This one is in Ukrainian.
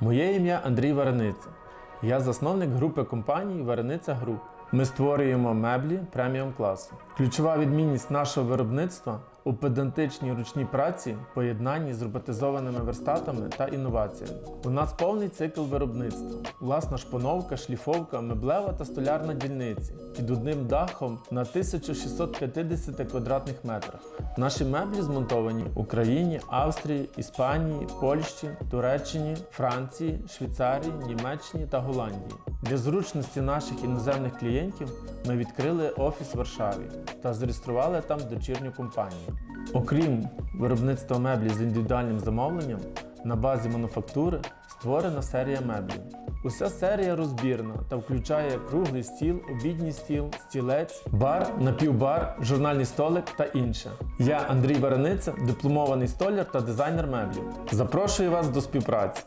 Моє ім'я Андрій Варениця. Я засновник групи компаній Варениця Груп. Ми створюємо меблі преміум класу. Ключова відмінність нашого виробництва у педантичній ручній праці, поєднанні з роботизованими верстатами та інноваціями. У нас повний цикл виробництва, власна шпановка, шліфовка, меблева та столярна дільниці під одним дахом на 1650 квадратних метрах. Наші меблі змонтовані в Україні, Австрії, Іспанії, Польщі, Туреччині, Франції, Швейцарії, Німеччині та Голландії. Для зручності наших іноземних клієнтів ми відкрили офіс в Варшаві та зареєстрували там дочірню компанію. Окрім виробництва меблів з індивідуальним замовленням, на базі мануфактури створена серія меблів. Уся серія розбірна та включає круглий стіл, обідній стіл, стілець, бар, напівбар, журнальний столик та інше. Я Андрій Варениця, дипломований столяр та дизайнер меблів. Запрошую вас до співпраці.